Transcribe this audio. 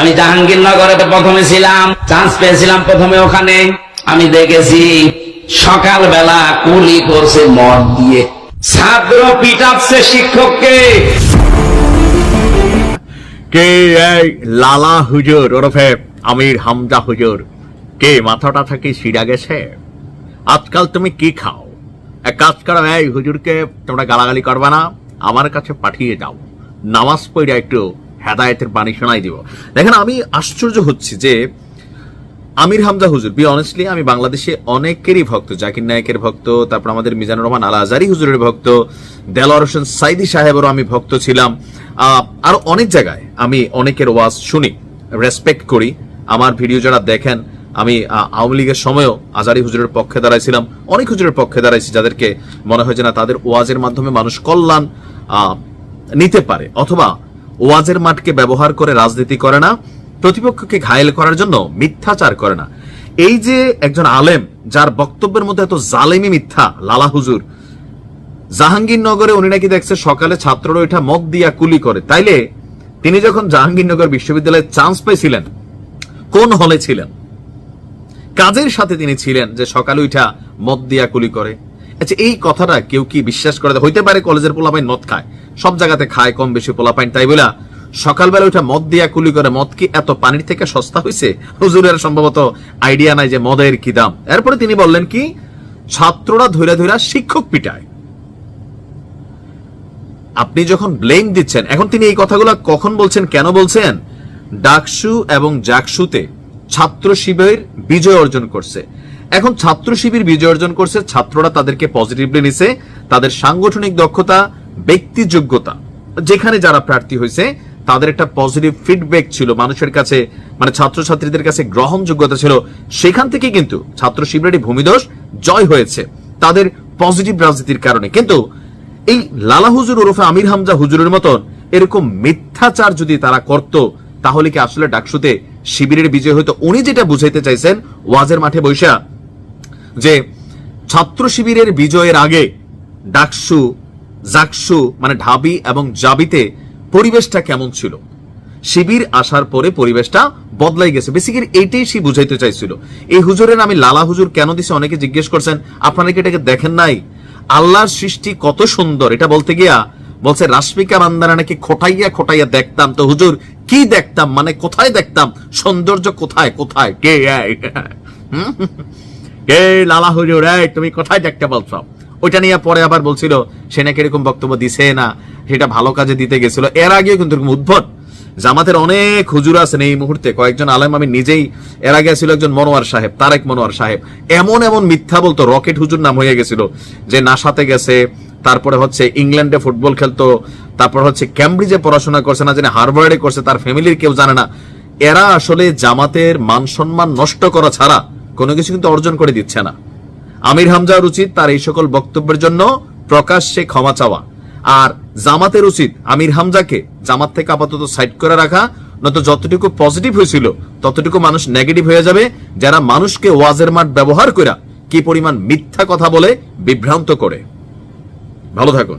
আমি জাহাঙ্গীরনগরে তো প্রথমে ছিলাম চান্স পেয়েছিলাম প্রথমে ওখানে। আমি দেখেছি সকালবেলা কুলি করছে মদ দিয়ে। ছাত্র পিটাচ্ছে শিক্ষককে। কে লালা হুজুর ওরফে আমির হামজা হুজুর? কে, মাথাটা থেকে সিরা গেছে? আজকাল তুমি কি খাও? এক কাজ করো, এই হুজুরকে তোমরা গালাগালি করবে না, আমার কাছে পাঠিয়ে দাও। নামাজ পড়ে একটু হেদায়েতের বাণী শোনাই দিব। দেখেন, আমি আশ্চর্য হচ্ছি যে আমির হামজা হুজুর বি অনেস্টলি আমি বাংলাদেশে অনেকেরই ভক্ত, জাকির নায়কের ভক্ত, তারপর আমাদের মিজানুর রহমান আল আজারি হুজুরের ভক্ত দেলোয়ার হোসেন সাইদি সাহেবেরও আমি ভক্ত ছিলাম। আরও অনেক জায়গায় আমি অনেকের ওয়াজ শুনি রেসপেক্ট করি। আমার ভিডিও যারা দেখেন, আমি আওয়ামী লীগের সময়ও আজারি হুজুরের পক্ষে দাঁড়াইছিলাম, অনেক হুজুরের পক্ষে দাঁড়াইছি যাদেরকে মনে হয় যে না, তাদের ওয়াজের মাধ্যমে মানুষ কল্যাণ নিতে পারে, অথবা ওয়াজের মাঠকে ব্যবহার করে রাজনীতি করে না, প্রতিপক্ষকে ঘায়েল করার জন্য মিথ্যাচার করে না। এই যে একজন আলেম যার বক্তব্যের মধ্যে এত জালেমি মিথ্যা, লালা হুজুর, জাহাঙ্গীরনগরে উনি নাকি দেখছে সকালে ছাত্ররা ওইটা মদ দিয়া কুলি করে। তাইলে তিনি যখন জাহাঙ্গীরনগর বিশ্ববিদ্যালয়ে চান্স পেয়েছিলেন, কোন হলে ছিলেন? কাজের সাথে তিনি ছিলেন যে সকালে উঠা মদ দিয়া কুলি করে। আচ্ছা এই কথাটা কেউ কি বিশ্বাস করে? হইতে পারে কলেজের পোলাপাইন মদ খায় সব জায়গাতে খায়, কম বেশি পোলাপাইন তাই বলে সকালবেলা উঠা মদ দিয়া কুলি করে, মদ কি এত পানির থেকে সস্তা হয়েছে হুজুরের সম্ভবত আইডিয়া নাই যে মদের কি দাম। এরপরে তিনি বললেন কি, ছাত্ররা ধৈরা ধৈরা শিক্ষক পিটায়। আপনি যখন ব্লেম দিচ্ছেন, এখন তিনি এই কথাগুলো কখন বলছেন, কেন বলছেন? ডাকসু এবং জাকসুতে ছাত্র শিবির বিজয় অর্জন করছে। এখন ছাত্র শিবির বিজয় অর্জন করছে, ছাত্ররা তাদেরকে পজিটিভলি নিছে, তাদের সাংগঠনিক দক্ষতা ব্যক্তি যোগ্যতা যেখানে যারা প্রার্থী হয়েছে, তাদের একটা পজিটিভ ফিডব্যাক ছিল, মানুষের কাছে মানে ছাত্রছাত্রীদের কাছে গ্রহণযোগ্যতা ছিল। সেখান থেকে কিন্তু ছাত্র শিবিরের ভূমিদোষ জয় হয়েছে, তাদের পজিটিভ রাজনীতির কারণে। কিন্তু এই লালা হুজুর ওরফে আমির হামজা হুজুরের মতন এরকম মিথ্যাচার যদি তারা করত, তাহলে কি আসলে ডাকসুতে শিবিরের বিজয় হতো? উনি যেটা বুঝাইতে চাইছেন ওয়াজের মাঠে বৈশা, যে ছাত্র শিবিরের বিজয়ের আগে ডাকসু জাকসু মানে ঢাবি এবং জাবিতে পরিবেশটা কেমন ছিল? শিবির আসার পরে পরিবেশটা বদলাই গেছে। বেসিক্যালি এইটাই সে বুঝাইতে চাইছিল। এই হুজুরের আমি লালা হুজুর কেন দিছে অনেকে জিজ্ঞেস করছেন, আপনারা কি এটাকে দেখেন নাই? আল্লাহর সৃষ্টি কত সুন্দর। এটা বলতে গিয়া বলছে, রাশ্মিকা বান্দারা নাকি খোটাইয়া খোটাইয়া দেখতাম। তো হুজুর, কি দেখতাম? মানে কোথায় দেখতাম? সৌন্দর্য কোথায়? কোথায়? কে? কে লালা হুজুর? তুমি কোথায় দেখতে বলছো? ওইটা নিয়ে পরে আবার বলছিল, সে নাকি এরকম বক্তব্য দিছে না, সেটা ভালো কাজে দিতে গেছিল। এর আগেও কিন্তু উদ্ভট। জামাতের অনেক হুজুর আছেন এই মুহূর্তে। কয়েকজন আলেম, আমি নিজেই, এর আগে ছিল একজন মনোয়ার সাহেব, তারেক মনোয়ার সাহেব। এমন এমন মিথ্যা বলতো, রকেট হুজুর নাম হয়ে গেছিল, যে নাসাতে গেছে, তারপরে হচ্ছে ইংল্যান্ডে ফুটবল খেলতো, তারপর হচ্ছে ক্যামব্রিজে পড়াশোনা করছে না, জানি হার্ভার্ডে করছে, তার ফ্যামিলির কেউ জানে না। এরা আসলে জামাতের মান সম্মান নষ্ট করা ছাড়া কোনো কিছু কিন্তু অর্জন করে দিচ্ছে না। আমির হামজার উচিত তার এই সকল বক্তব্যের জন্য প্রকাশ্যে ক্ষমা চাওয়া। আর জামাতের উচিত আমির হামজাকে জামাত থেকে আপাতত সাইড করে রাখা, নয়তো যতটুকু পজিটিভ হয়েছিল, ততটুকু মানুষ নেগেটিভ হয়ে যাবে, যারা মানুষকে ওয়াজের মাঠ ব্যবহার করে কি পরিমাণ মিথ্যা কথা বলে বিভ্রান্ত করে। ভালো থাকুন।